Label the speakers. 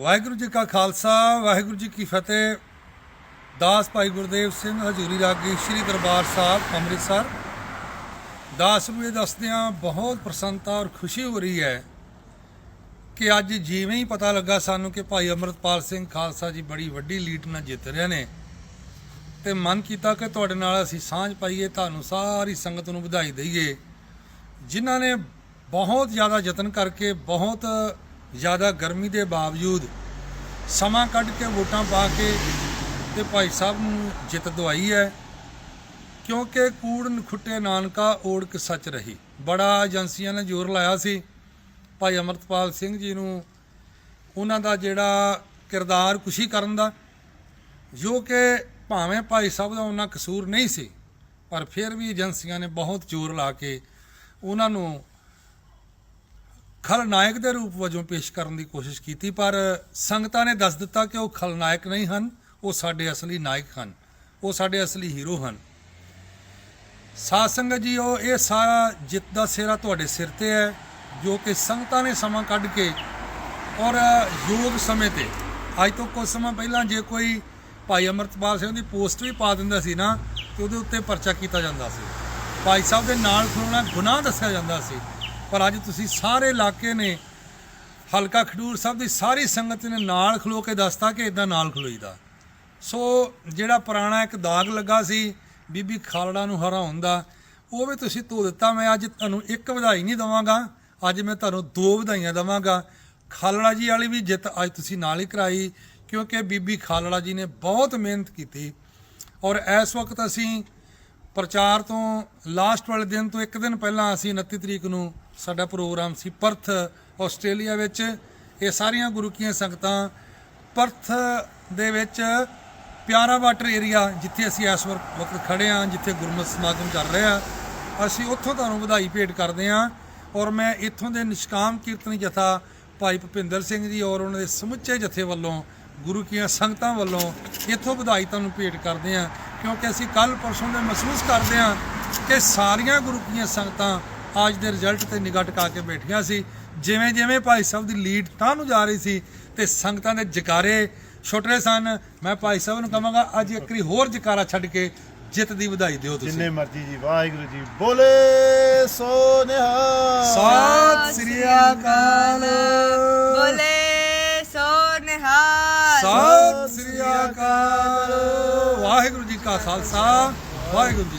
Speaker 1: ਵਾਹਿਗੁਰੂ ਜੀ ਕਾ ਖਾਲਸਾ, ਵਾਹਿਗੁਰੂ ਜੀ ਕੀ ਫਤਿਹ। ਦਾਸ ਭਾਈ ਗੁਰਦੇਵ ਸਿੰਘ ਹਜ਼ੂਰੀ ਰਾਗੀ ਸ੍ਰੀ ਦਰਬਾਰ ਸਾਹਿਬ, ਅੰਮ੍ਰਿਤਸਰ। ਦਾਸ ਨੂੰ ਇਹ ਦੱਸਦਿਆਂ ਬਹੁਤ ਪ੍ਰਸੰਨਤਾ ਔਰ ਖੁਸ਼ੀ ਹੋ ਰਹੀ ਹੈ ਕਿ ਅੱਜ ਜਿਵੇਂ ਹੀ ਪਤਾ ਲੱਗਾ ਸਾਨੂੰ ਕਿ ਭਾਈ ਅਮਰਤਪਾਲ ਸਿੰਘ ਖਾਲਸਾ ਜੀ ਬੜੀ ਵੱਡੀ ਲੀਡ ਨਾਲ ਜਿੱਤ ਰਹੇ ਨੇ ਤੇ ਮਨ ਕੀਤਾ ਕਿ ਤੁਹਾਡੇ ਨਾਲ ਅਸੀਂ ਸਾਂਝ ਪਾਈਏ, ਤੁਹਾਨੂੰ ਸਾਰੀ ਸੰਗਤ ਨੂੰ ਵਧਾਈ ਦਈਏ, ਜਿਨ੍ਹਾਂ ਨੇ ਬਹੁਤ ਜ਼ਿਆਦਾ ਯਤਨ ਕਰਕੇ, ਬਹੁਤ ਜ਼ਿਆਦਾ ਗਰਮੀ ਦੇ ਬਾਵਜੂਦ ਸਮਾਂ ਕੱਢ ਕੇ ਵੋਟਾਂ ਪਾ ਕੇ ਤੇ ਭਾਈ ਸਾਹਿਬ ਨੂੰ ਜਿੱਤ ਦਵਾਈ ਹੈ, ਕਿਉਂਕਿ ਕੂੜ ਨਖੁੱਟੇ ਨਾਨਕਾ ਓੜਕ ਸੱਚ ਰਹੀ। ਬੜਾ ਏਜੰਸੀਆਂ ਨੇ ਜ਼ੋਰ ਲਾਇਆ ਸੀ। ਭਾਈ ਅਮਰਤਪਾਲ ਸਿੰਘ ਜੀ ਨੂੰ ਉਹਨਾਂ ਦਾ ਜਿਹੜਾ ਕਿਰਦਾਰ ਕੁਸ਼ੀ ਕਰਨ ਦਾ, ਜੋ ਕਿ ਭਾਵੇਂ ਭਾਈ ਸਾਹਿਬ ਦਾ ਉਹਨਾਂ ਕਸੂਰ ਨਹੀਂ ਸੀ, ਪਰ ਫਿਰ ਵੀ ਏਜੰਸੀਆਂ ਨੇ ਬਹੁਤ ਜ਼ੋਰ ਲਾ ਕੇ ਉਹਨਾਂ ਨੂੰ ਖਲਨਾਇਕ ਦੇ ਰੂਪ ਵਜੋਂ ਪੇਸ਼ ਕਰਨ ਦੀ ਕੋਸ਼ਿਸ਼ ਕੀਤੀ, ਪਰ ਸੰਗਤਾਂ ਨੇ ਦੱਸ ਦਿੱਤਾ ਕਿ ਉਹ ਖਲਨਾਇਕ ਨਹੀਂ ਹਨ, ਉਹ ਸਾਡੇ ਅਸਲੀ ਨਾਇਕ ਹਨ, ਉਹ ਸਾਡੇ ਅਸਲੀ ਹੀਰੋ ਹਨ। ਸਾਧ ਸੰਗਤ ਜੀ ਉਹ ਇਹ ਸਾਰਾ ਜਿੱਤ ਦਾ ਸਿਹਰਾ ਤੁਹਾਡੇ ਸਿਰ ਤੇ ਹੈ, ਜੋ ਕਿ ਸੰਗਤਾਂ ਨੇ ਸਮਾਂ ਕੱਢ ਕੇ ਔਰ ਯੋਗ ਸਮੇਂ ਤੇ, ਅੱਜ ਤੋਂ ਕੁਝ ਸਮਾਂ ਪਹਿਲਾਂ ਜੇ ਕੋਈ ਭਾਈ ਅਮਰਤਪਾਲ ਸਿੰਘ ਦੀ ਪੋਸਟ ਵੀ ਪਾ ਦਿੰਦਾ ਸੀ ਨਾ, ਤੇ ਉਹਦੇ ਉੱਤੇ ਪਰਚਾ ਕੀਤਾ ਜਾਂਦਾ ਸੀ। ਭਾਈ ਸਾਹਿਬ ਦੇ ਨਾਲ ਖਲੋਣਾ ਗੁਨਾਹ ਦੱਸਿਆ ਜਾਂਦਾ ਸੀ। ਪਰ ਅੱਜ ਤੁਸੀਂ ਸਾਰੇ ਇਲਾਕੇ ਨੇ, ਹਲਕਾ ਖਡੂਰ ਸਾਹਿਬ ਦੀ ਸਾਰੀ ਸੰਗਤ ਨੇ ਨਾਲ ਖਲੋ ਕੇ ਦੱਸਤਾ ਕਿ ਇਦਾਂ ਨਾਲ ਖਲੋਈਦਾ। ਸੋ ਜਿਹੜਾ ਪੁਰਾਣਾ ਇੱਕ ਦਾਗ ਲੱਗਾ ਸੀ, ਬੀਬੀ ਖਾਲੜਾ ਨੂੰ ਹਰਾਉਣ ਦਾ, ਉਹ ਵੀ ਤੁਸੀਂ ਧੋ ਦਿੱਤਾ। ਮੈਂ ਅੱਜ ਤੁਹਾਨੂੰ ਇੱਕ ਵਧਾਈ ਨਹੀਂ ਦਵਾਂਗਾ, ਅੱਜ ਮੈਂ ਤੁਹਾਨੂੰ ਦੋ ਵਧਾਈਆਂ ਦਵਾਂਗਾ। ਖਾਲੜਾ ਜੀ ਵਾਲੀ ਵੀ ਜਿੱਤ ਅੱਜ ਤੁਸੀਂ ਨਾਲ ਹੀ ਕਰਾਈ, ਕਿਉਂਕਿ ਬੀਬੀ ਖਾਲੜਾ ਜੀ ਨੇ ਬਹੁਤ ਮਿਹਨਤ ਕੀਤੀ। ਔਰ ਇਸ ਵਕਤ ਅਸੀਂ ਪ੍ਰਚਾਰ ਤੋਂ ਲਾਸਟ ਵਾਲੇ ਦਿਨ ਤੋਂ ਇੱਕ ਦਿਨ ਪਹਿਲਾਂ ਅਸੀਂ 29 ਤਰੀਕ ਨੂੰ ਸਾਡਾ ਪ੍ਰੋਗਰਾਮ ਸੀ ਪਰਥ, ਆਸਟ੍ਰੇਲੀਆ ਵਿੱਚ। ਇਹ ਸਾਰੀਆਂ ਗੁਰੂ ਕੀਆਂ ਸੰਗਤਾਂ ਪਰਥ ਦੇ ਵਿੱਚ ਪਿਆਰਾ ਵਾਟਰ ਏਰੀਆ ਜਿੱਥੇ ਅਸੀਂ ਇਸ ਵਰ- ਵਕਤ ਖੜੇ ਹਾਂ, ਜਿੱਥੇ ਗੁਰਮਤਿ ਸਮਾਗਮ ਚੱਲ ਰਿਹਾ ਅਸੀਂ ਉੱਥੋਂ ਤੁਹਾਨੂੰ ਵਧਾਈ ਭੇਟ ਕਰਦੇ ਹਾਂ ਔਰ ਮੈਂ ਇੱਥੋਂ ਦੇ ਨਿਸ਼ਕਾਮ ਕੀਰਤਨੀ ਜਥਾ ਭਾਈ ਭੁਪਿੰਦਰ ਸਿੰਘ ਜੀ ਔਰ ਉਹਨਾਂ ਦੇ ਸਮੁੱਚੇ ਜਥੇ ਵੱਲੋਂ, ਗੁਰੂ ਕੀਆਂ ਸੰਗਤਾਂ ਵੱਲੋਂ ਇੱਥੋਂ ਵਧਾਈ ਤੁਹਾਨੂੰ ਭੇਟ ਕਰਦੇ ਹਾਂ। ਕਿਉਂਕਿ ਅਸੀਂ ਕੱਲ ਪਰਸੋਂ ਦੇ ਮਹਿਸੂਸ ਕਰਦੇ ਹਾਂ ਕਿ ਸਾਰੀਆਂ ਗੁਰੂ ਕੀਆਂ ਸੰਗਤਾਂ ਅੱਜ ਦੇ ਰਿਜ਼ਲਟ ਤੇ ਨਿਗਾਹ ਟਿਕਾ ਕੇ ਬੈਠੀਆਂ ਸੀ। ਜਿਵੇਂ ਜਿਵੇਂ ਭਾਈ ਸਾਹਿਬ ਦੀ ਲੀਡ ਤਾਂ ਨੂੰ ਜਾ ਰਹੀ ਸੀ ਤੇ ਸੰਗਤਾਂ ਦੇ ਜਕਾਰੇ ਛੁੱਟ ਰਹੇ ਸਨ। ਮੈਂ ਭਾਈ ਸਾਹਿਬ ਨੂੰ ਕਹਾਂਗਾ ਅੱਜ ਇੱਕ ਵਾਰੀ ਹੋਰ ਜਕਾਰਾ ਛੱਡ ਕੇ ਜਿੱਤ ਦੀ ਵਧਾਈ ਦਿਓ ਤੁਸੀਂ।
Speaker 2: ਜਿੰਨੇ ਮਰਜ਼ੀ ਜੀ ਵਾਹਿਗੁਰੂ ਜੀ ਬੋਲੇ ਸੋ ਨਿਹਾਲ
Speaker 1: ਸਤਿ ਸ੍ਰੀ ਅਕਾਲ।
Speaker 3: ਬੋਲੇ ਸੋ ਨਿਹਾਲ
Speaker 1: ਸਤਿ ਸ੍ਰੀ ਅਕਾਲ। ਵਾਹਿਗੁਰੂ ਜੀ ਕਾ ਖਾਲਸਾ। ਵਾਹਿਗੁਰੂ ਜੀ